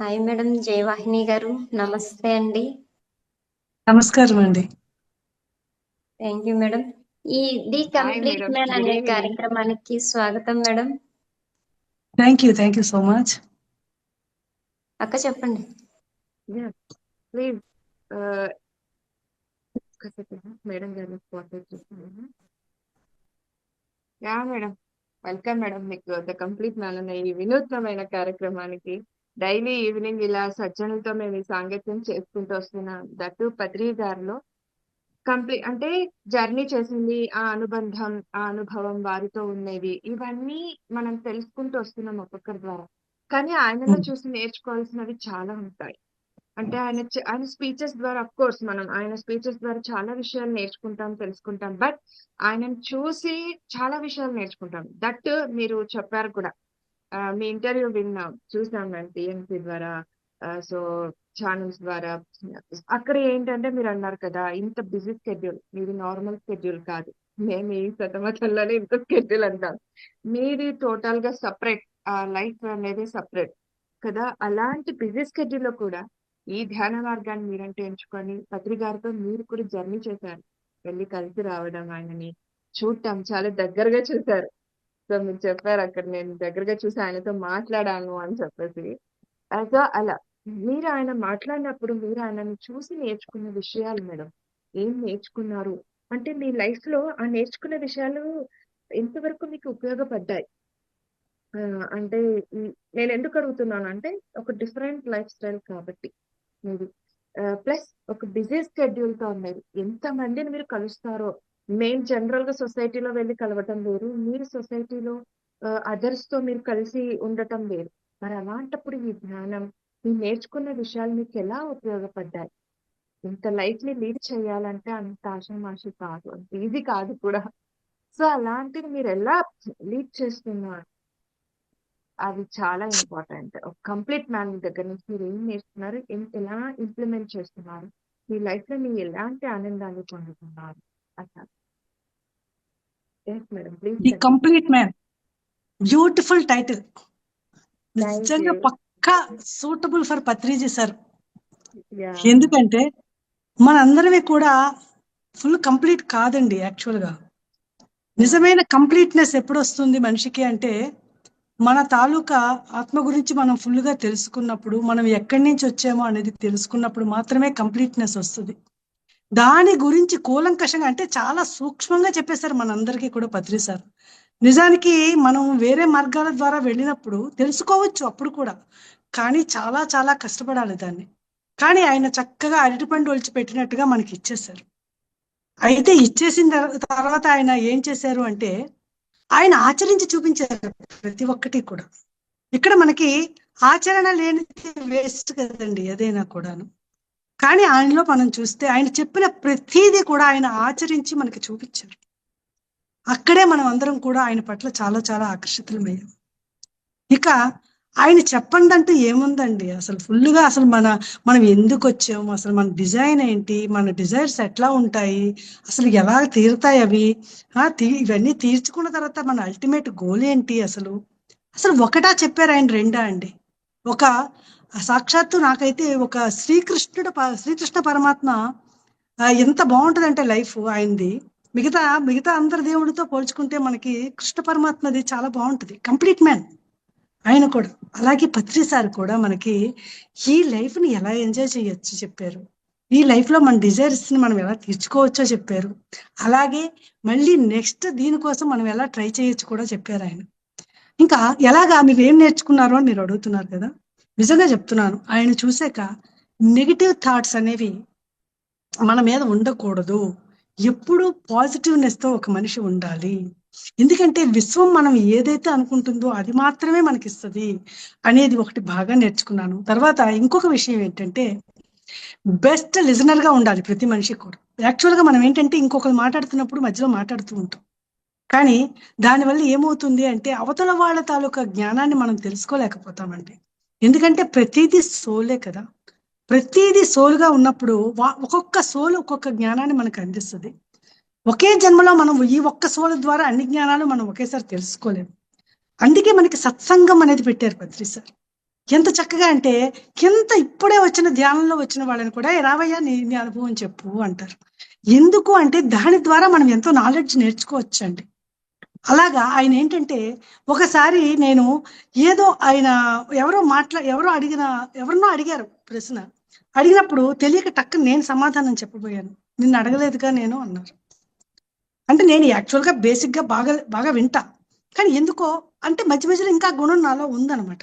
Hi madam Jayavahini గారు. నమస్తే అండి. నమస్కారం అండి. Thank you madam. ఈ ది కంప్లీట్. మ్యాన్ అనే. కార్యక్రమానికి స్వాగతం madam. Thank you thank you so much. అక్క చెప్పండి. ప్లీజ్ మేడం చేస్తున్నాను యా మేడం వెల్కమ్ మేడం మీకు ద కంప్లీట్ మ్యాన్ అనే ఈ వినూత్నమైన కార్యక్రమానికి. డైలీ ఈవినింగ్ ఇలా సజ్జనులతో మేము ఈ సాంగత్యం చేసుకుంటూ వస్తున్నాం. దట్టు పత్రి గారిలో కంప్లీట్ అంటే జర్నీ చేసింది ఆ అనుబంధం ఆ అనుభవం వారితో ఉండేది ఇవన్నీ మనం తెలుసుకుంటూ వస్తున్నాం ఒక్కొక్కరి ద్వారా. కానీ ఆయనలో Hmm. చూసి నేర్చుకోవాల్సినవి చాలా ఉంటాయి. అంటే ఆయన ఆయన స్పీచెస్ ద్వారా అఫ్ కోర్స్ మనం ఆయన స్పీచెస్ ద్వారా చాలా విషయాలు నేర్చుకుంటాం తెలుసుకుంటాం. బట్ ఆయనను చూసి చాలా విషయాలు నేర్చుకుంటాం. దట్ మీరు చెప్పారు కూడా. మీ ఇంటర్వ్యూ విన్నాం చూసాం మేము టీఎంసీ ద్వారా సో ఛానల్స్ ద్వారా. అక్కడ ఏంటంటే మీరు అన్నారు కదా ఇంత బిజీ స్కెడ్యూల్ మీది నార్మల్ స్కెడ్యూల్ కాదు. మేము ఈ సతమతల్లోనే ఇంత స్కెడ్యూల్ అంటాం. మీది టోటల్గా సపరేట్ లైఫ్ అనేది సపరేట్ కదా. అలాంటి బిజీ స్కెడ్యూల్లో కూడా ఈ ధ్యాన మార్గాన్ని మీరంటే ఎంచుకొని పత్రి గారితో మీరు కూడా జర్నీ చేశారు. వెళ్ళి కలిసి రావడం ఆయనని చూడటం చాలా దగ్గరగా చూశారు. సో మీరు చెప్పారు అక్కడ నేను దగ్గరగా చూసి ఆయనతో మాట్లాడాను అని చెప్పేసి. సో అలా. మీరు ఆయన మాట్లాడినప్పుడు మీరు ఆయనను చూసి నేర్చుకున్న విషయాలు మేడం. ఏం నేర్చుకున్నారు? అంటే మీ లైఫ్లో ఆ నేర్చుకున్న విషయాలు ఎంతవరకు మీకు ఉపయోగపడ్డాయి? ఆ, అంటే నేను ఎందుకు అడుగుతున్నాను అంటే ఒక డిఫరెంట్ లైఫ్ స్టైల్ కాబట్టి మీరు. ప్లస్ ఒక బిజీ స్కెడ్యూల్తో ఉన్నారు ఎంత మందిని మీరు కలుస్తారో మేము జనరల్గా సొసైటీలో వెళ్ళి కలవటం వేరు మీరు సొసైటీలో అదర్స్తో మీరు కలిసి ఉండటం వేరు. మరి అలాంటప్పుడు ఈ జ్ఞానం మీరు నేర్చుకున్న విషయాలు మీకు ఎలా ఉపయోగపడ్డాయి? ఇంత లైఫ్ లీడ్ చేయాలంటే అంత ఆషామాషి కాదు అంత ఈజీ కాదు కూడా. సో అలాంటిది మీరు ఎలా లీడ్ చేస్తున్నారు? అది చాలా ఇంపార్టెంట్ ఒక కంప్లీట్ మ్యాన్ దగ్గర నుంచి మీరు ఏం నేర్చుకున్నారు ఎలా ఇంప్లిమెంట్ చేస్తున్నారు? మీ లైఫ్లో మీరు ఎలాంటి ఆనందాన్ని పొందుతున్నారు? అట్లా. The complete man beautiful title నిజంగా. పక్కా సూటబుల్ ఫర్ పత్రిజీ సార్ ఎందుకంటే మనందరమే కూడా ఫుల్ కంప్లీట్ కాదండి యాక్చువల్గా నిజమైన కంప్లీట్నెస్ ఎప్పుడు వస్తుంది మనిషికి అంటే మన తాలూకా ఆత్మ గురించి మనం ఫుల్గా తెలుసుకున్నప్పుడు మనం ఎక్కడి నుంచి వచ్చామో అనేది తెలుసుకున్నప్పుడు మాత్రమే కంప్లీట్నెస్ వస్తుంది దాని గురించి కూలంకషంగా అంటే చాలా సూక్ష్మంగా చెప్పేశారు మనందరికీ కూడా పత్రి సార్. నిజానికి మనం వేరే మార్గాల ద్వారా వెళ్ళినప్పుడు తెలుసుకోవచ్చు అప్పుడు కూడా. కానీ చాలా చాలా కష్టపడాలి దాన్ని. కానీ ఆయన చక్కగా అరటిపండు ఒలిచి పెట్టినట్టుగా మనకి ఇచ్చేశారు. అయితే ఇచ్చేసిన తర్వాత ఆయన ఏం చేశారు అంటే ఆయన ఆచరించి చూపించారు ప్రతి ఒక్కటి కూడా. ఇక్కడ మనకి ఆచరణ లేనిది వేస్ట్ కదండి ఏదైనా కూడాను. కానీ ఆయనలో మనం చూస్తే ఆయన చెప్పిన ప్రతిదీ కూడా ఆయన ఆచరించి మనకి చూపించారు. అక్కడే మనం అందరం కూడా ఆయన పట్ల చాలా చాలా ఆకర్షితులమయ్యాం. ఇక ఆయన చెప్పండి అంటే ఏముందండి? అసలు ఫుల్గా అసలు మన మనం ఎందుకు వచ్చాము? అసలు మన డిజైన్ ఏంటి? మన డిజైర్స్ ఎట్లా ఉంటాయి? అసలు ఎలా తీరుతాయి అవి? ఇవన్నీ తీర్చుకున్న తర్వాత మన అల్టిమేట్ గోల్ ఏంటి అసలు? అసలు ఒకటా చెప్పారు ఆయన రెండా అండి? ఒక సాక్షాత్తు నాకైతే ఒక శ్రీకృష్ణుడు శ్రీకృష్ణ పరమాత్మ ఎంత బాగుంటుందంటే లైఫ్ ఆయనది. మిగతా మిగతా అందరి దేవుడితో పోల్చుకుంటే మనకి కృష్ణ పరమాత్మది చాలా బాగుంటుంది. కంప్లీట్ మ్యాన్ ఆయన కూడా. అలాగే పత్రి సార్ కూడా మనకి ఈ లైఫ్ని ఎలా ఎంజాయ్ చేయొచ్చు చెప్పారు. ఈ లైఫ్లో మన డిజైర్స్ని మనం ఎలా తీర్చుకోవచ్చో చెప్పారు. అలాగే మళ్ళీ నెక్స్ట్ దీనికోసం మనం ఎలా ట్రై చేయొచ్చు కూడా చెప్పారు ఆయన. ఇంకా ఎలాగా మీరు ఏం నేర్చుకున్నారో అని మీరు అడుగుతున్నారు కదా. నిజంగా చెప్తున్నాను. ఆయన చూశాక నెగిటివ్ థాట్స్ అనేవి మన మీద ఉండకూడదు. ఎప్పుడు పాజిటివ్నెస్తో ఒక మనిషి ఉండాలి. ఎందుకంటే విశ్వం మనం ఏదైతే అనుకుంటుందో అది మాత్రమే మనకి ఇస్తుంది అనేది ఒకటి బాగా నేర్చుకున్నాను. తర్వాత ఇంకొక విషయం ఏంటంటే బెస్ట్ లిజనర్గా ఉండాలి ప్రతి మనిషి కూడా. యాక్చువల్గా మనం ఏంటంటే ఇంకొకరు మాట్లాడుతున్నప్పుడు మధ్యలో మాట్లాడుతూ ఉంటాం. కానీ దానివల్ల ఏమవుతుంది అంటే అవతల వాళ్ళ తాలూకా జ్ఞానాన్ని మనం తెలుసుకోలేకపోతామండి. ఎందుకంటే ప్రతిదీ సోలే కదా. ప్రతిదీ సోలుగా ఉన్నప్పుడు ఒక్కొక్క సోలు ఒక్కొక్క జ్ఞానాన్ని మనకు అందిస్తుంది. ఒకే జన్మలో మనం ఈ ఒక్క సోలు ద్వారా అన్ని జ్ఞానాలు మనం ఒకేసారి తెలుసుకోలేము అందుకే మనకి సత్సంగం అనేది పెట్టారు పత్రి సార్. ఎంత చక్కగా అంటే కింద ఇప్పుడే వచ్చిన ధ్యానంలో వచ్చిన వాళ్ళని కూడా రావయ్యా నీ నీ అనుభవం చెప్పు అంటారు. ఎందుకు అంటే దాని ద్వారా మనం ఎంతో నాలెడ్జ్ నేర్చుకోవచ్చు అండి అలాగా ఆయన ఏంటంటే ఒకసారి నేను ఏదో ఆయన ఎవరో మాట్లా ఎవరో అడిగిన ఎవరినో అడిగారు ప్రశ్న. అడిగినప్పుడు తెలియక టక్క నేను సమాధానం చెప్పబోయాను. నిన్ను అడగలేదుగా నేను అన్నారు. అంటే నేను యాక్చువల్గా బేసిక్గా బాగా బాగా వింటా. కానీ ఎందుకో అంటే మధ్య మధ్యలో ఇంకా గుణం నాలో ఉందనమాట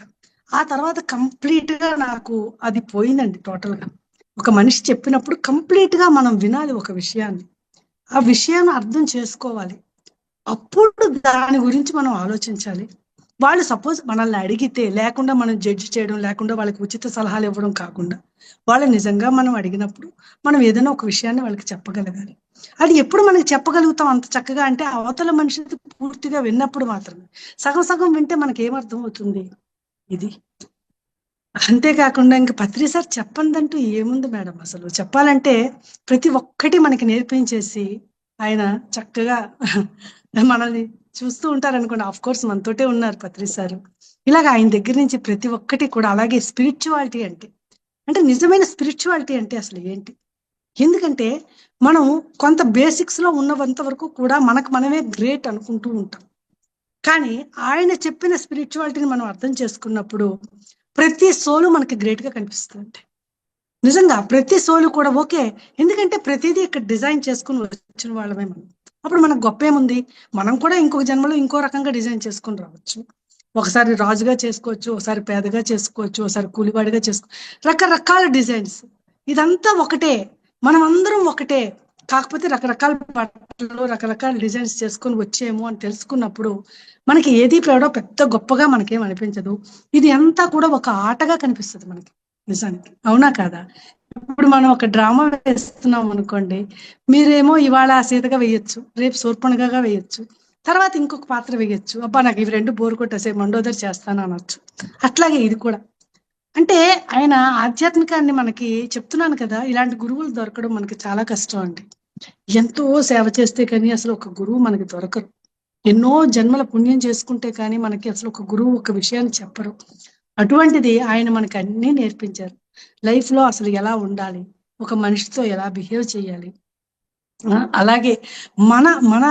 ఆ తర్వాత కంప్లీట్గా నాకు అది పోయిందండి టోటల్గా. ఒక మనిషి చెప్పినప్పుడు కంప్లీట్గా మనం వినాలి ఒక విషయాన్ని. ఆ విషయాన్ని అర్థం చేసుకోవాలి. అప్పుడు దాని గురించి మనం ఆలోచించాలి. వాళ్ళు సపోజ్ మనల్ని అడిగితే లేకుండా మనం జడ్జి చేయడం లేకుండా వాళ్ళకి ఉచిత సలహాలు ఇవ్వడం కాకుండా వాళ్ళు నిజంగా మనం అడిగినప్పుడు మనం ఏదైనా ఒక విషయాన్ని వాళ్ళకి చెప్పగలగాలి. అది ఎప్పుడు మనకి చెప్పగలుగుతాం అంత చక్కగా? అంటే అవతల మనిషి పూర్తిగా విన్నప్పుడు మాత్రమే. సగం సగం వింటే మనకి ఏమర్థం అవుతుంది ఇది. అంతేకాకుండా ఇంకా పత్రి సార్ చెప్పందంటూ ఏముంది మేడం అసలు? చెప్పాలంటే ప్రతి ఒక్కటి మనకి నేర్పించేసి ఆయన చక్కగా మనల్ని చూస్తూ ఉంటారు అనుకోండి ఆఫ్ కోర్స్ మనతోటే ఉన్నారు పత్రి సార్. ఇలాగ ఆయన దగ్గర నుంచి ప్రతి ఒక్కటి కూడా అలాగే స్పిరిచువాలిటీ అంటే అంటే నిజమైన స్పిరిచువాలిటీ అంటే అసలు ఏంటి? ఎందుకంటే మనం కొంత బేసిక్స్లో ఉన్నంత వరకు కూడా మనకు మనమే గ్రేట్ అనుకుంటూ ఉంటాం. కానీ ఆయన చెప్పిన స్పిరిచువాలిటీని మనం అర్థం చేసుకున్నప్పుడు ప్రతి సోలు మనకి గ్రేట్గా కనిపిస్తుంది నిజంగా ప్రతి సోలు కూడా ఓకే. ఎందుకంటే ప్రతిదీ ఇక్కడ డిజైన్ చేసుకుని వచ్చిన వాళ్ళమే మనం. అప్పుడు మనకు గొప్ప ఏముంది? మనం కూడా ఇంకొక జన్మలో ఇంకో రకంగా డిజైన్ చేసుకుని రావచ్చు. ఒకసారి రాజుగా చేసుకోవచ్చు ఒకసారి పేదగా చేసుకోవచ్చు ఒకసారి కూలివాడిగా చేసుకో రకరకాల డిజైన్స్. ఇదంతా ఒకటే. మనం అందరం ఒకటే. కాకపోతే రకరకాల బట్టలు రకరకాల డిజైన్స్ చేసుకొని వచ్చేమో అని తెలుసుకున్నప్పుడు మనకి ఏది పేడో పెద్ద గొప్పగా మనకేం అనిపించదు. ఇది అంతా కూడా ఒక ఆటగా కనిపిస్తుంది మనకి. నిజానికి. అవునా కాదా? ఇప్పుడు మనం ఒక డ్రామా వేస్తున్నాం అనుకోండి మీరేమో ఇవాళ సీతగా వేయొచ్చు రేపు శూర్పణగా వేయొచ్చు తర్వాత ఇంకొక పాత్ర వేయొచ్చు అబ్బా నాకు ఇవి రెండు బోరు కొట్టేసే మండోదరి చేస్తాను అనొచ్చు. అట్లాగే ఇది కూడా. అంటే ఆయన ఆధ్యాత్మికాన్ని మనకి చెప్తున్నాను కదా ఇలాంటి గురువులు దొరకడం మనకి చాలా కష్టం అండి. ఎంతో సేవ చేస్తే కానీ అసలు ఒక గురువు మనకి దొరకరు. ఎన్నో జన్మల పుణ్యం చేసుకుంటే కానీ మనకి అసలు ఒక గురువు ఒక విషయాన్ని చెప్పరు. అటువంటిది ఆయన మనకు అన్నీ నేర్పించారు. లైఫ్లో అసలు ఎలా ఉండాలి? ఒక మనిషితో ఎలా బిహేవ్ చేయాలి? అలాగే మన మన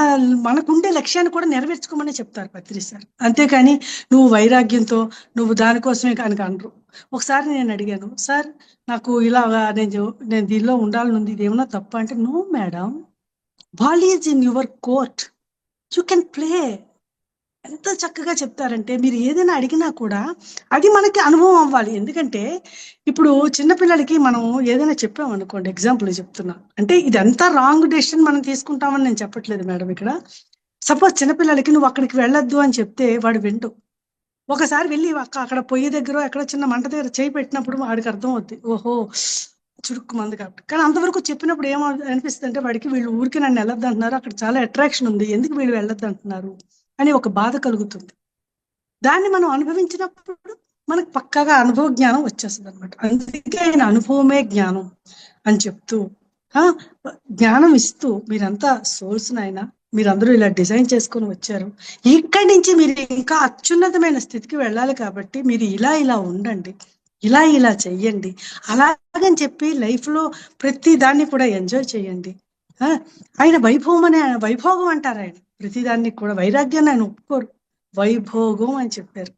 మనకుండే లక్ష్యాన్ని కూడా నెరవేర్చుకోమని చెప్తారు పత్రి సార్. అంతేకాని నువ్వు వైరాగ్యంతో నువ్వు దానికోసమే కనుక అనరు. ఒకసారి నేను అడిగాను సార్ నాకు ఇలాగా నేను నేను దీనిలో ఉండాలని ఉంది ఇది ఏమన్నా తప్ప? అంటే no madam. Ball is in your court. You can play ఎంత చక్కగా చెప్తారంటే మీరు ఏదైనా అడిగినా కూడా అది మనకి అనుభవం అవ్వాలి. ఎందుకంటే ఇప్పుడు చిన్నపిల్లలకి మనం ఏదైనా చెప్పాం అనుకోండి ఎగ్జాంపుల్ చెప్తున్నా. అంటే ఇదంతా రాంగ్ డెసిషన్ మనం తీసుకుంటామని నేను చెప్పట్లేదు మేడం ఇక్కడ. సపోజ్ చిన్నపిల్లలకి నువ్వు అక్కడికి వెళ్ళొద్దు అని చెప్తే వాడు వింటు ఒకసారి వెళ్ళి అక్క- అక్కడ పొయ్యి దగ్గర ఎక్కడ చిన్న మంట దగ్గర చేయి పెట్టినప్పుడు వాడికి అర్థం అవుద్ది. ఓహో చురుక్కు మంది కాబట్టి. కానీ అంతవరకు చెప్పినప్పుడు ఏమో అనిపిస్తుంది అంటే వాడికి వీళ్ళు ఊరికి నన్ను వెళ్ళొద్దు అంటున్నారు అక్కడ చాలా అట్రాక్షన్ ఉంది. ఎందుకు వీళ్ళు వెళ్ళొద్దు అంటున్నారు అని ఒక బాధ కలుగుతుంది. దాన్ని మనం అనుభవించినప్పుడు మనకు పక్కగా అనుభవ జ్ఞానం వచ్చేస్తుంది అనమాట అందుకే ఆయన అనుభవమే జ్ఞానం అని చెప్తూ ఆ జ్ఞానం ఇస్తూ మీరంతా సోల్స్ నాయన మీరందరూ ఇలా డిజైన్ చేసుకొని వచ్చారు. ఇక్కడి నుంచి మీరు ఇంకా అత్యున్నతమైన స్థితికి వెళ్ళాలి కాబట్టి మీరు ఇలా ఇలా ఉండండి ఇలా ఇలా చెయ్యండి. అలాగని చెప్పి లైఫ్లో ప్రతి దాన్ని కూడా ఎంజాయ్ చేయండి ఆయన వైభవం అనే వైభోగం అంటారు ఆయన. ప్రతిదాన్ని కూడా వైరాగ్యాన్ని ఆయన ఒప్పుకోరు. వైభోగం అని చెప్పారు.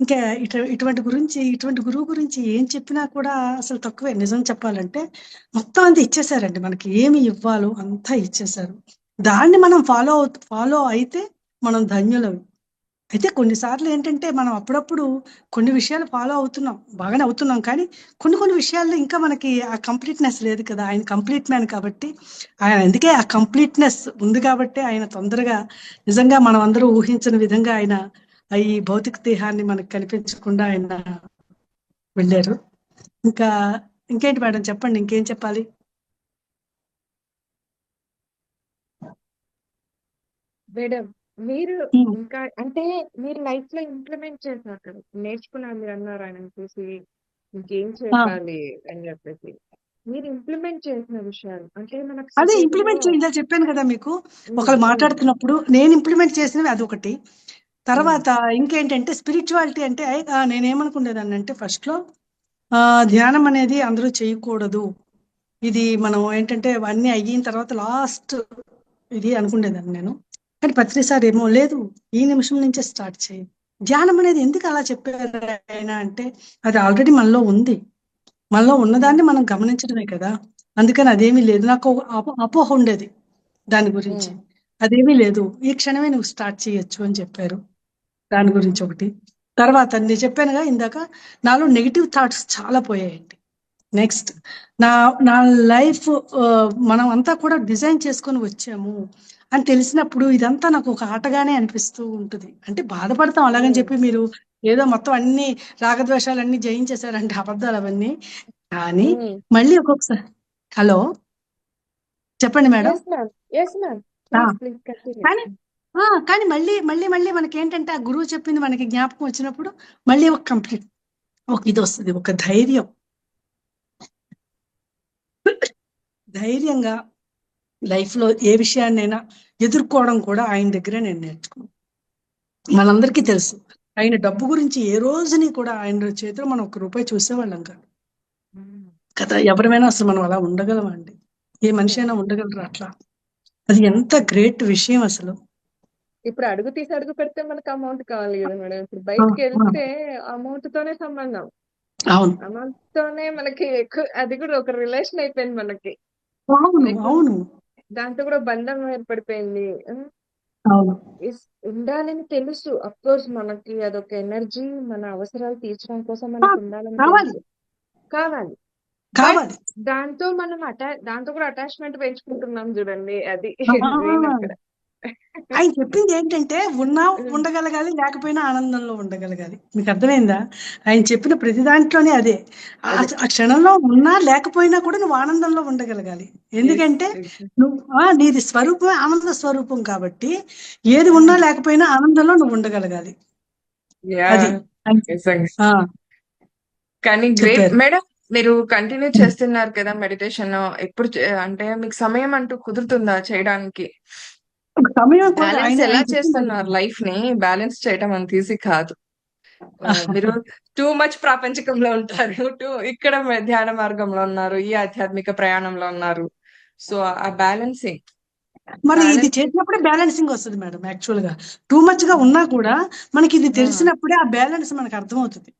ఇంకా ఇటు ఇటువంటి గురించి ఇటువంటి గురువు గురించి ఏం చెప్పినా కూడా అసలు తక్కువే. నిజం చెప్పాలంటే మొత్తం అంతా ఇచ్చేసారండి మనకి. ఏమి ఇవ్వాలో అంతా ఇచ్చేసారు దాన్ని మనం ఫాలో అవు ఫాలో అయితే మనం ధన్యులవి. అయితే కొన్నిసార్లు ఏంటంటే మనం అప్పుడప్పుడు కొన్ని విషయాలు ఫాలో అవుతున్నాం బాగానే అవుతున్నాం కానీ కొన్ని కొన్ని విషయాల్లో ఇంకా మనకి ఆ కంప్లీట్నెస్ లేదు కదా. ఆయన కంప్లీట్ మ్యాన్ కాబట్టి ఆయన అందుకే ఆ కంప్లీట్నెస్ ఉంది కాబట్టి ఆయన తొందరగా నిజంగా మనం అందరూ ఊహించిన విధంగా ఆయన ఈ భౌతిక దేహాన్ని మనకు కనిపించకుండా ఆయన వెళ్ళారు. ఇంకా ఇంకేంటి మేడం చెప్పండి ఇంకేం చెప్పాలి? మేడం మీరు. ఇంకా అంటే మీరు లైఫ్లో ఇంప్లిమెంట్ చేశారు కదా. నేర్చుకున్నారు మీరు అన్నారు ఆయన చూసి ఇంకేం చేయాలి అని చెప్పేసి. మీరు ఇంప్లిమెంట్ చేసిన విషయాలు అంటే మనకు అదే ఇంప్లిమెంట్ చేయాలి చెప్పాను కదా మీకు. ఒకళ్ళు ఉమ్, మాట్లాడుతున్నప్పుడు నేను ఇంప్లిమెంట్ చేసినవి అది ఒకటి. తర్వాత ఇంకేంటంటే స్పిరిచువాలిటీ అంటే నేనేమనుకునేదాన్ని అంటే ఫస్ట్లో ఆ, ధ్యానం అనేది అందరూ చేయకూడదు. ఇది మనం ఏంటంటే అన్నీ అయిన తర్వాత లాస్ట్ ఇది అనుకునేదాన్ని నేను. కానీ పత్రి సార్ ఏమో లేదు ఈ నిమిషం నుంచే స్టార్ట్ చేయి. ధ్యానం అనేది ఎందుకు అలా చెప్పారు ఆయన అంటే అది ఆల్రెడీ మనలో ఉంది. మనలో ఉన్నదాన్ని మనం గమనించడమే కదా. అందుకని అదేమీ లేదు. నాకు అపోహ ఉండేది దాని గురించి. అదేమీ లేదు. ఈ క్షణమే నువ్వు స్టార్ట్ చేయొచ్చు అని చెప్పారు. దాని గురించి ఒకటి. తర్వాత నేను చెప్పానుగా ఇందాక నాలో నెగిటివ్ థాట్స్ చాలా పోయాయండి. నెక్స్ట్ నా నా లైఫ్ మనం అంతా కూడా డిజైన్ చేసుకొని వచ్చాము. అని తెలిసినప్పుడు ఇదంతా నాకు ఒక ఆటగానే అనిపిస్తూ ఉంటుంది. అంటే బాధపడతాం అలాగని చెప్పి మీరు ఏదో మొత్తం అన్ని రాగద్వేషాలన్నీ జయించేశారంటే అబద్ధాలు అవన్నీ. కానీ మళ్ళీ ఒక్కొక్కసారి హలో? చెప్పండి మేడం. కానీ కానీ మళ్ళీ మళ్ళీ మళ్ళీ మనకి ఏంటంటే ఆ గురువు చెప్పింది మనకి జ్ఞాపకం వచ్చినప్పుడు మళ్ళీ ఒక కంప్లీట్ ఒక ఇది వస్తుంది ఒక ధైర్యం. ధైర్యంగా లైఫ్లో ఏ విషయాన్నైనా ఎదుర్కోవడం కూడా ఆయన దగ్గరే నేను నేర్చుకున్నాను. మనందరికీ తెలుసు ఆయన డబ్బు గురించి ఏ రోజుని కూడా ఆయన చేతిలో మనం ఒక రూపాయి చూసేవాళ్ళం కాదు. కదా ఎవరిమైనా అసలు మనం అలా ఉండగలమా అండి? ఏ మనిషి అయినా ఉండగలరా అట్లా? అది ఎంత గ్రేట్ విషయం అసలు. ఇప్పుడు అడుగు తీసి అడుగు పెడితే మనకు అమౌంట్ కావాలి కదా మేడం. ఇప్పుడు బయటకి. వెళ్తే అమౌంట్ తోనే సంబంధం. అవును. అమౌంట్ తోనే మనకి ఎక్కువ అది కూడా ఒక రిలేషన్ అయిపోయింది మనకి. అవును అవును. దాంతో కూడా బంధం ఏర్పడిపోయింది. ఉండాలని తెలుసు. అఫ్ కోర్స్ మనకి అదొక ఎనర్జీ మన అవసరాలు తీర్చడం కోసం మనకు ఉండాలని కావాలి. తెలుసు. కావాలి. కావాలి. దాంతో మనం అటా దాంతో కూడా అటాచ్మెంట్ పెంచుకుంటున్నాం చూడండి. అది ఆయన చెప్పింది ఏంటంటే ఉన్నా ఉండగలగాలి లేకపోయినా ఆనందంలో ఉండగలగాలి. మీకు అర్థమైందా? ఆయన చెప్పిన ప్రతి దాంట్లోనే అదే. ఆ క్షణంలో ఉన్నా లేకపోయినా కూడా నువ్వు ఆనందంలో ఉండగలగాలి. ఎందుకంటే నువ్వు నీది స్వరూపం ఆనంద స్వరూపం కాబట్టి ఏది ఉన్నా లేకపోయినా ఆనందంలో నువ్వు ఉండగలగాలి. అది. కానీ గ్రేట్. మేడం మీరు కంటిన్యూ చేస్తున్నారు కదా మెడిటేషన్ ఎప్పుడు అంటే మీకు సమయం అంటూ కుదురుతుందా చేయడానికి? సమయం బ్యాలెన్స్ ఎలా చేస్తున్నారు లైఫ్ని? బ్యాలెన్స్ చేయడం అంత ఈజీ కాదు. మీరు టూ మచ్ ప్రాపంచికంలో ఉంటారు. టూ ఇక్కడ ధ్యాన మార్గంలో ఉన్నారు. ఈ ఆధ్యాత్మిక ప్రయాణంలో ఉన్నారు. సో ఆ బ్యాలెన్సింగ్ మరి ఇది చేసినప్పుడే బ్యాలెన్సింగ్ వస్తుంది మేడం యాక్చువల్గా. టూ మచ్గా ఉన్నా కూడా మనకి ఇది తెలిసినప్పుడే ఆ బ్యాలెన్స్ మనకు అర్థమవుతుంది.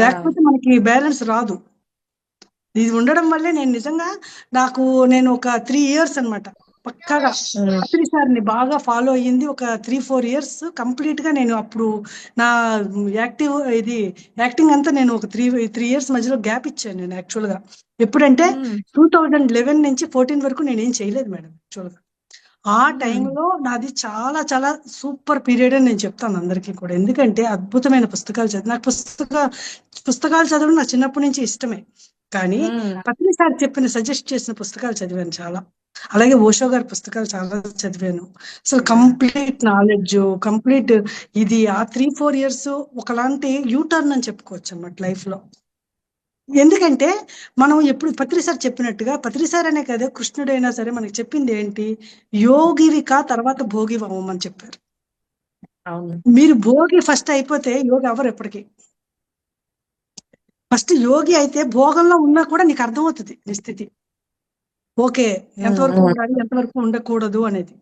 లేకపోతే మనకి బ్యాలెన్స్ రాదు. ఇది ఉండడం వల్లే నేను నిజంగా నాకు నేను ఒక త్రీ ఇయర్స్ అన్నమాట పక్కాగా అత్రి సార్ని బాగా ఫాలో అయ్యింది. ఒక త్రీ ఫోర్ ఇయర్స్ కంప్లీట్గా నేను అప్పుడు నా యాక్టివ్ ఇది యాక్టింగ్ అంతా నేను ఒక త్రీ త్రీ ఇయర్స్ మధ్యలో గ్యాప్ ఇచ్చాను నేను యాక్చువల్గా. ఎప్పుడంటే టూ థౌజండ్ లెవెన్ నుంచి ఫోర్టీన్ వరకు నేను ఏం చేయలేదు మేడం యాక్చువల్గా. ఆ టైంలో నాది చాలా చాలా సూపర్ పీరియడ్ అని నేను చెప్తాను అందరికీ కూడా. ఎందుకంటే అద్భుతమైన పుస్తకాలు చదివి నాకు పుస్తక పుస్తకాలు చదవడం నా చిన్నప్పటి నుంచి ఇష్టమే. కానీ పత్ని సార్ చెప్పిన సజెస్ట్ చేసిన పుస్తకాలు చదివాను చాలా. అలాగే ఓషో గారి పుస్తకాలు చాలా చదివాను. అసలు కంప్లీట్ నాలెడ్జ్ కంప్లీట్ ఇది ఆ త్రీ ఫోర్ ఇయర్స్ ఒకలాంటి యూటర్న్ అని చెప్పుకోవచ్చు అన్నమాట లైఫ్లో ఎందుకంటే మనం ఎప్పుడు పత్రి సార్ చెప్పినట్టుగా పత్రి సార్ అనే కదా కృష్ణుడైనా సరే మనకి చెప్పింది ఏంటి? యోగివిక తర్వాత భోగి అవ్వమని చెప్పారు. మీరు భోగి ఫస్ట్ అయిపోతే యోగి అవ్వరు ఎప్పటికీ. ఫస్ట్ యోగి అయితే భోగంలో ఉన్నా కూడా నీకు అర్థమవుతుంది నీ స్థితి. ఓకే ఎంతవరకు. ఉండాలి ఎంతవరకు ఉండకూడదు అనేది.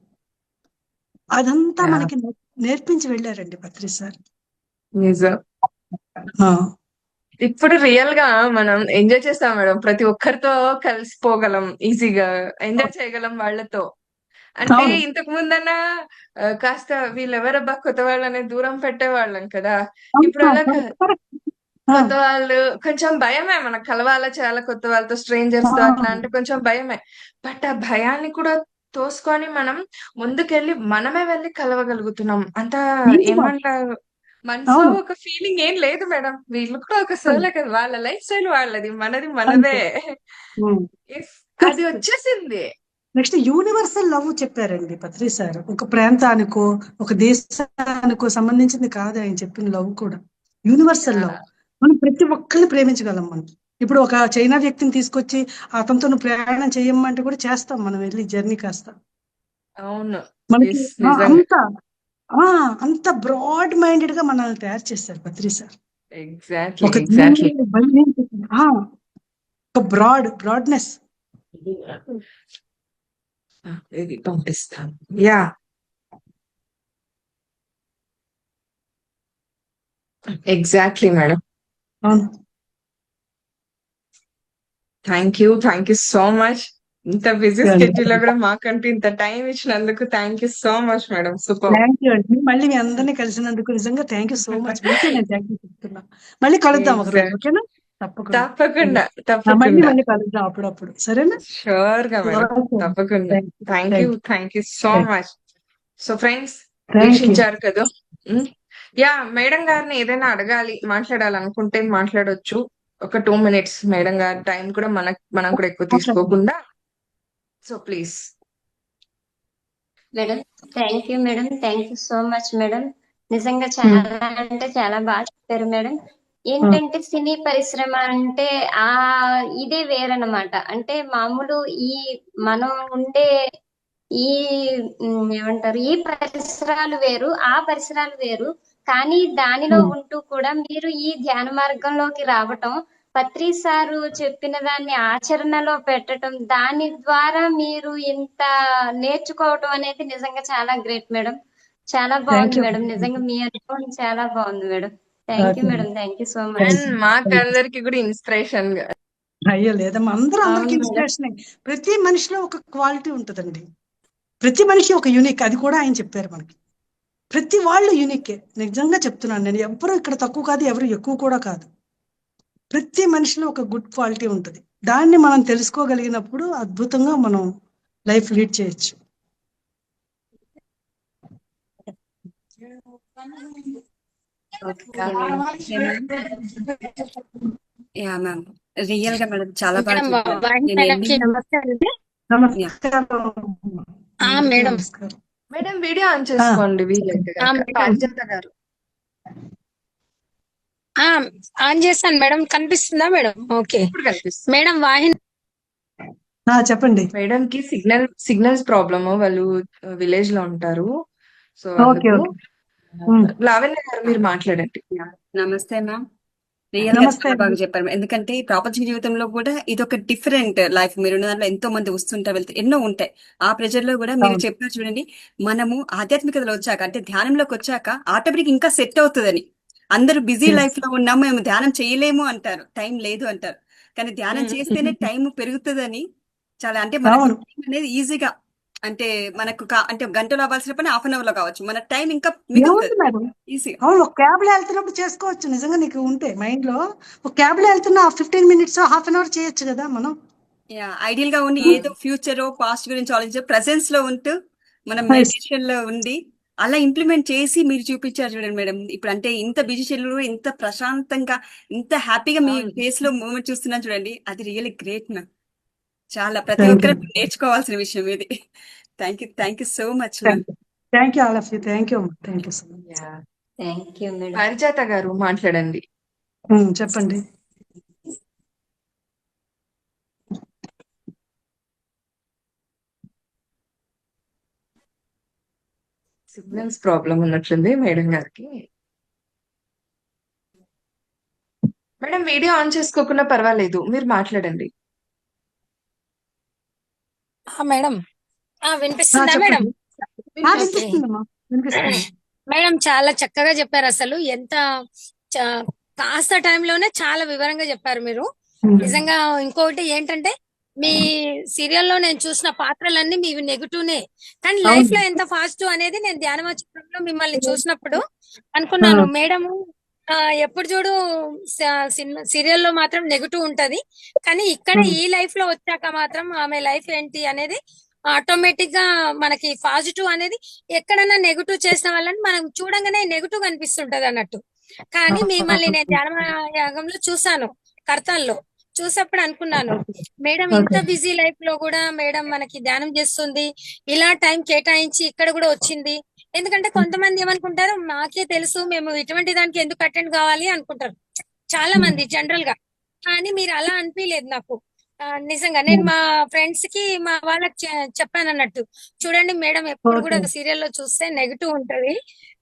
అదంతా. మనకి నేర్పించి వెళ్ళారండి పత్రి సార్. నిజం. ఇప్పుడు రియల్గా మనం ఎంజాయ్ చేస్తాం మేడం. ప్రతి ఒక్కరితో కలిసిపోగలం ఈజీగా ఎంజాయ్ చేయగలం వాళ్ళతో. అంటే. ఇంతకు ముందన్నా కాస్త వీళ్ళెవరబ్బా కొత్త వాళ్ళని దూరం పెట్టేవాళ్ళం కదా. ఇప్పుడు అలా కొత్త వాళ్ళు కొంచెం భయమే మనకు కలవాల చాలా కొత్త వాళ్ళతో స్ట్రేంజర్స్తో. అట్లా అంటే కొంచెం భయమే. బట్ ఆ భయాన్ని కూడా తోసుకొని మనం ముందుకెళ్ళి మనమే వెళ్ళి కలవగలుగుతున్నాం. అంత. ఏమంటారు? మనసులో. ఒక ఫీలింగ్ ఏం లేదు మేడం. వీళ్ళు కూడా ఒక సోలే కదా. వాళ్ళ లైఫ్ స్టైల్ వాళ్ళది. మనది మనదే. అది వచ్చేసింది. నెక్స్ట్ యూనివర్సల్ లవ్ చెప్పారండి పత్రి సార్. ఒక ప్రాంతానికో ఒక దేశానికో సంబంధించింది కాదు ఆయన చెప్పిన లవ్ కూడా. యూనివర్సల్ లవ్ మనం ప్రతి ఒక్కరిని ప్రేమించగలం మనం. ఇప్పుడు ఒక చైనా వ్యక్తిని తీసుకొచ్చి అతనితో నువ్వు ప్రయాణం చేయమంటే కూడా చేస్తాం మనం వెళ్ళి జర్నీ కాస్త. అవును. మనకి. అంత అంత బ్రాడ్ మైండెడ్గా మనల్ని తయారు చేశారు పత్రి సార్. ఎగ్జాక్ట్లీ ఒక బ్రాడ్ బ్రాడ్నెస్. పంపిస్తాను. Yeah. Exactly madam thank you thank you so much ఇంత బిజీ. స్కెడ్యూల్లో కూడా మాకంటూ ఇంత టైం ఇచ్చినందుకు thank you so much madam super thank you అండి. మళ్ళీ మీ అందరినీ కలిసినందుకు నిజంగా thank you so much thank you చెప్తున్నా. మళ్ళీ కలుద్దాం. ఓకేనా? తప్పకుండా. తప్పకుండా మళ్ళీ కలుద్దాం అప్పుడప్పుడు. సరేనా? షూర్గా మేడం. తప్పకుండా. Thank you. Thank you so. Much so friends వీక్షించారు కదా? యా మేడం గారిని ఏదైనా అడగాలి మాట్లాడాలనుకుంటే మాట్లాడొచ్చు. ఒక టూ మినిట్స్ మేడం గారి టైం కూడా మన మనం కూడా ఎక్కువ తీసుకోకుండా. So please madam thank you madam. Thank you so much madam. నిజంగా చాలా అంటే చాలా బాగా చెప్పారు మేడం. ఏంటంటే సినీ పరిశ్రమ అంటే ఆ ఇదే వేరనమాట అంటే మామూలు ఈ మనం ఉండే ఈ ఏమంటారు? ఈ పరిసరాలు వేరు ఆ పరిసరాలు వేరు. కానీ దానిలో. ఉంటూ కూడా మీరు ఈ ధ్యాన మార్గంలోకి రావటం పత్రి సారు చెప్పిన దాన్ని ఆచరణలో పెట్టడం దాని ద్వారా మీరు ఇంత నేర్చుకోవటం అనేది నిజంగా చాలా గ్రేట్ మేడం. చాలా బాగుంది. మేడం. నిజంగా మీ అనుభవం చాలా బాగుంది madam. Thank you. Madam. Thank you so much మాకందరికి కూడా ఇన్స్పిరేషన్ అయ్యో లేదమ్మా అందరూ అందరికి ఇన్స్పిరేషన్ ప్రతి మనిషిలో ఒక క్వాలిటీ ఉంటుందండి. ప్రతి మనిషి ఒక యూనిక్ అది కూడా ఆయన చెప్పారు మనకి. ప్రతి వాళ్ళు యూనికే నిజంగా చెప్తున్నాను నేను. ఎవరు ఇక్కడ తక్కువ కాదు ఎవరు ఎక్కువ కూడా కాదు. ప్రతి మనిషిలో ఒక గుడ్ క్వాలిటీ ఉంటుంది. దాన్ని మనం తెలుసుకోగలిగినప్పుడు అద్భుతంగా మనం లైఫ్ లీడ్ చేయొచ్చు. యా మ్యామ్ రియల్గా మేడం చాలా బాగా నమస్కారం. ఆ, మేడం. మేడం వీడియో ఆన్ చేసుకోండి వీలైతే గారు. ఆ ఆన్ చేస్తాను మేడం. కనిపిస్తుందా మేడం? ఓకే. మేడం వాహిని ఆ, చెప్పండి. మేడం కి సిగ్నల్ సిగ్నల్స్ ప్రాబ్లమ్. వాళ్ళు విలేజ్లో ఉంటారు. సో. లావణ్య గారు మీరు మాట్లాడండి. నమస్తే మ్యామ్. రియల్గా నమస్తే చాలా బాగా. చెప్పారు ఎందుకంటే ఈ ప్రపంచ జీవితంలో కూడా ఇది ఒక డిఫరెంట్ లైఫ్ మీరు దాంట్లో ఎంతో మంది వస్తుంటారు వెళ్తే ఎన్నో ఉంటాయి ఆ ప్రెజర్లో కూడా మీరు. చెప్పారు చూడండి మనము ఆధ్యాత్మికతలో వచ్చాక అంటే ధ్యానంలోకి వచ్చాక ఆటోమేటిక్ ఇంకా సెట్ అవుతుందని అందరూ బిజీ. లైఫ్లో ఉన్నాము మేము ధ్యానం చేయలేము అంటారు టైం లేదు అంటారు కానీ ధ్యానం Mm. చేస్తేనే టైం పెరుగుతుందని చాలా అంటే time అనేది ఈజీగా అంటే మనకు అంటే గంటలో అవ్వాల్సిన పని హాఫ్ అన్ అవర్లో కావచ్చు. మన టైం ఇంకా అవును ఒక క్యాబ్లో వెళ్తున్నప్పుడు చేసుకోవచ్చు. నిజంగా నీకు ఉంటే మైండ్లో. ఒక క్యాబ్లో వెళ్తున్నా fifteen minutes half an hour చేయొచ్చు కదా మనం. యా ఐడియల్గా ఉండి ఏదో ఫ్యూచర్ పాస్ట్ గురించి ఆలోచించే ప్రెసెన్స్లో ఉంటూ మనం. మెడిటేషన్లో ఉండి అలా ఇంప్లిమెంట్ చేసి మీరు చూపించారు చూడండి మేడం ఇప్పుడు అంటే ఇంత బిజీ షెడ్యూల్ ఇంత ప్రశాంతంగా ఇంత హ్యాపీగా మీ. ఫేస్లో మూమెంట్ చూస్తున్నాను చూడండి. అది రియల్లీ గ్రేట్ మ్యామ్ చాలా ప్రతి ఒక్కరు. నేర్చుకోవాల్సిన విషయం ఇది. Thank you thank you so much thank you all of you thank you thank you so much thank you madam Parijata garu మాట్లాడండి చెప్పండి. సిగ్నల్స్ ప్రాబ్లం ఉన్నట్లుంది మేడం గారికి. మేడం వీడియో ఆన్ చేసుకోకుండా పర్వాలేదు. మీరు మాట్లాడండి. మేడం. వినిపిస్తుందా మేడం? చాలా చక్కగా చెప్పారు అసలు. ఎంత కాస్త టైంలోనే చాలా వివరంగా చెప్పారు మీరు. నిజంగా ఇంకొకటి ఏంటంటే మీ సీరియల్లో నేను చూసిన పాత్రలన్నీ మీవి నెగిటివ్నే. కానీ. లైఫ్లో ఎంత ఫాస్ట్ అనేది నేను ధ్యానమచంలో మిమ్మల్ని చూసినప్పుడు అనుకున్నాను. మేడం ఎప్పుడు చూడు సీరియల్లో మాత్రం నెగిటివ్ ఉంటది కానీ ఇక్కడ. ఈ లైఫ్లో వచ్చాక మాత్రం ఆమె లైఫ్ ఏంటి అనేది ఆటోమేటిక్గా మనకి పాజిటివ్ అనేది ఎక్కడైనా నెగిటివ్ చేసిన వాళ్ళని మనం చూడంగానే నెగిటివ్ కనిపిస్తుంటది అన్నట్టు కానీ మిమ్మల్ని నేను ధ్యాన యాగంలో చూసాను కర్తల్లో చూసప్పుడు అనుకున్నాను మేడం ఇంత. బిజీ లైఫ్లో కూడా మేడం మనకి ధ్యానం చేస్తుంది ఇలా టైం కేటాయించి ఇక్కడ కూడా వచ్చింది ఎందుకంటే కొంతమంది ఏమనుకుంటారు మాకే తెలుసు మేము ఇటువంటి దానికి ఎందుకు అటెండ్ కావాలి అనుకుంటారు. చాలా మంది జనరల్గా. కానీ మీరు అలా అనిపించలేదు నాకు. నిజంగా నేను మా ఫ్రెండ్స్కి మా వాళ్ళకి చెప్పాను అన్నట్టు చూడండి మేడం ఎప్పుడు కూడా. సీరియల్లో చూస్తే నెగిటివ్ ఉంటది.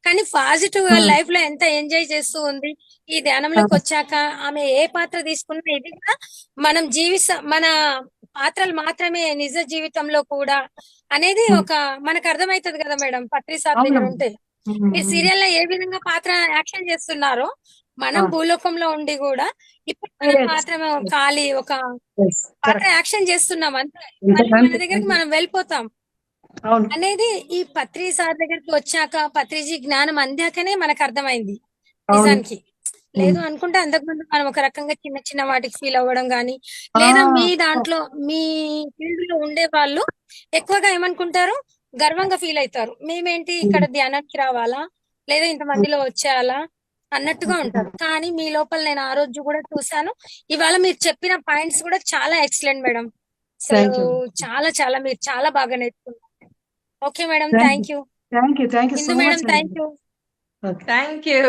కానీ పాజిటివ్గా Hmm. లైఫ్లో ఎంత ఎంజాయ్ చేస్తూ ఉంది. ఈ ధ్యానంలోకి వచ్చాక ఆమె ఏ పాత్ర తీసుకున్నా ఇది కూడా మనం జీవిస మన పాత్రలు మాత్రమే నిజ జీవితంలో కూడా అనేది. ఒక మనకు అర్థమైతది కదా మేడం పత్రి సార్ దగ్గర. ఉంటే మీరు సీరియల్లో ఏ విధంగా పాత్ర యాక్షన్ చేస్తున్నారో మనం. భూలోకంలో ఉండి కూడా ఇప్పుడు. పాత్ర ఖాళీ ఒక పాత్ర. యాక్షన్ చేస్తున్నాం అంతే మన దగ్గరికి. మనం వెళ్ళిపోతాం అనేది ఈ పత్రి సార్ దగ్గరికి వచ్చాక పత్రిజీ జ్ఞానం అందాకనే మనకు అర్థమైంది. నిజానికి లేదు అనుకుంటే అంతకుముందు మనం ఒక రకంగా చిన్న చిన్న వాటికి ఫీల్ అవ్వడం గానీ లేదా మీ దాంట్లో మీ ఫీల్డ్లో ఉండే వాళ్ళు ఎక్కువగా ఏమనుకుంటారు? గర్వంగా ఫీల్ అవుతారు మేమేంటి ఇక్కడ ధ్యానానికి రావాలా? లేదా ఇంతమందిలో వచ్చేయాలా? అన్నట్టుగా ఉంటారు. కానీ మీ లోపల నేను ఆ రోజు కూడా చూశాను. ఇవాళ మీరు చెప్పిన పాయింట్స్ కూడా చాలా ఎక్సలెంట్ మేడం. అసలు you. చాలా చాలా మీరు చాలా బాగా నేర్చుకున్నారు. Okay madam. Thank you thank you thank you so madam thank you thank you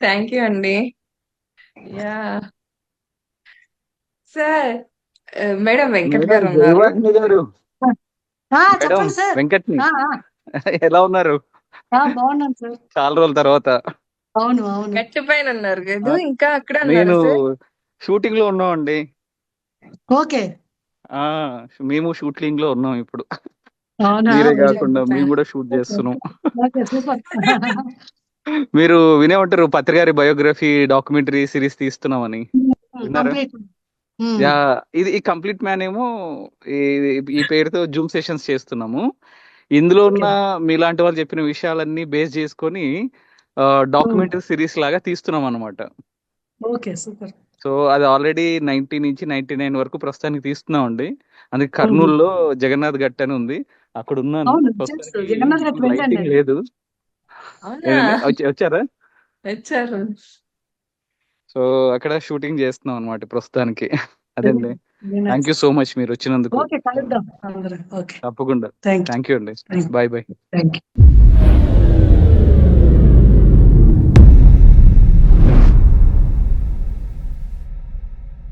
thank you అండి yeah sir madam Venkat garu. Sir వెంకట్ని ఆ, ఆ, ఎలా ఉన్నారు? ఆ, బాగున్నాను సార్ చాలా రోజుల తర్వాత. అవును అవును. గట్టి పైన ఉన్నారు కదా ఇంకా అక్కడ నేను ఉన్నారు సార్ షూటింగ్లో ఉన్నామండి ఓకే. ఆ మేము షూటింగ్లో ఉన్నాం ఇప్పుడు. మీరే కాకుండా. మేము కూడా షూట్ చేస్తున్నాం. మీరు వినే ఉంటారు పత్రికారి బయోగ్రఫీ డాక్యుమెంటరీ సిరీస్ తీస్తున్నామని? కంప్లీట్ యా ఇది ఈ కంప్లీట్ మ్యాన్ ఏమో ఈ- పేరుతో జూమ్ సెషన్స్ చేస్తున్నాము. ఇందులో ఉన్న మీలాంటి వాళ్ళు చెప్పిన విషయాలన్నీ బేస్ చేసుకొని డాక్యుమెంటరీ సిరీస్ లాగా తీస్తున్నాం అనమాట ఓకే సూపర్. సో అది ఆల్రెడీ నైన్టీ నుంచి నైన్టీ నైన్ వరకు ప్రస్తుతానికి తీస్తున్నాం అండి అందుకే కర్నూలులో జగన్నాథ్ గట్ అని ఉంది. అక్కడ ఉన్నాను లైటింగ్. లేదు. వచ్చారా? వచ్చారు. సో అక్కడ షూటింగ్ చేస్తున్నాం అనమాట ప్రస్తుతానికి. అదండి. థ్యాంక్ యూ సో మచ్ మీరు వచ్చినందుకు. ఓకే కలుద్దాం అందరం. ఓకే. తప్పకుండా. థ్యాంక్ యూ అండి. Thank you. Bye bye thank you